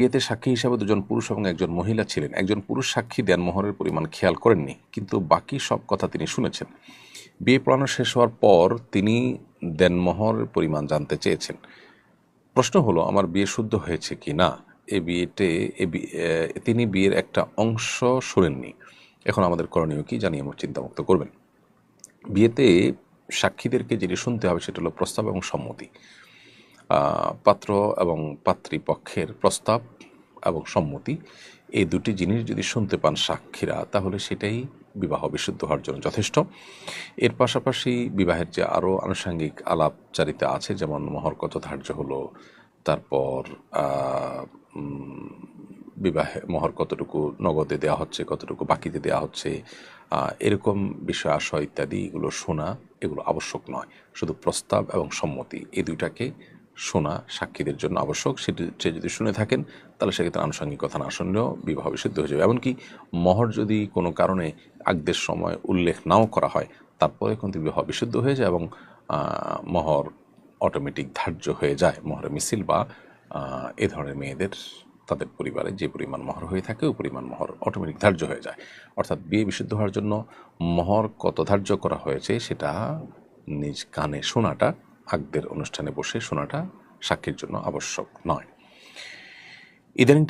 বিয়েতে সাক্ষী হিসাবে দুজন পুরুষ এবং একজন মহিলা ছিলেন। একজন পুরুষ সাক্ষী দেনমোহরের পরিমাণ খেয়াল করেননি, কিন্তু বাকি সব কথা তিনি শুনেছেন। বিয়ে পড়ানো শেষ হওয়ার পর তিনি দেনমোহরের পরিমাণ জানতে চেয়েছেন। প্রশ্ন হলো, আমার বিয়ে শুদ্ধ হয়েছে কি না? এ বিয়েতে তিনি বিয়ের একটা অংশ শোনেননি এখন আমাদের করণীয় কি জানিয়ে আমার চিন্তামুক্ত করবেন। বিয়েতে সাক্ষীদেরকে যেটি শুনতে হবে সেটা হলো প্রস্তাব এবং সম্মতি। পাত্র এবং পাত্রী পক্ষের প্রস্তাব এবং সম্মতি, এই দুটি জিনিস যদি শুনতে পান সাক্ষীরা, তাহলে সেটাই বিবাহ বিশুদ্ধ হওয়ার জন্য যথেষ্ট। এর পাশাপাশি বিবাহের যে আরও আনুষঙ্গিক আলাপচারিতা আছে, যেমন মহর কত ধার্য হলো, তারপর বিবাহে মহর কতটুকু নগদে দেওয়া হচ্ছে, কতটুকু বাকিতে দেওয়া হচ্ছে এরকম বিষয় আশয় ইত্যাদি এগুলো শোনা এগুলো আবশ্যক নয়। শুধু প্রস্তাব এবং সম্মতি, এই দুইটাকে শোনা সাক্ষীদের জন্য আবশ্যক, সেটি সে যদি শুনে থাকেন, তাহলে সেক্ষেত্রে আনুষঙ্গিক কথা না শুনলেও বিবাহ বিশুদ্ধ হয়ে যাবে। এমনকি মহর যদি কোনো কারণে আগদের সময় উল্লেখ নাও করা হয়, তারপরে কিন্তু বিবাহ বিশুদ্ধ হয়ে যায় এবং মহর অটোমেটিক ধার্য হয়ে যায়। মহরের মিছিল বা এ ধরনের মেয়েদের, তাদের পরিবারে যে পরিমাণ মহর হয়ে থাকে ওই পরিমাণ মহর অটোমেটিক ধার্য হয়ে যায়। অর্থাৎ বিয়ে বিশুদ্ধ হওয়ার জন্য মহর কত ধার্য করা হয়েছে, সেটা নিজ কানে শোনাটা আগদের অনুষ্ঠানে বসে শোনাটা সাক্ষীর জন্য আবশ্যক নয়। ইদানিং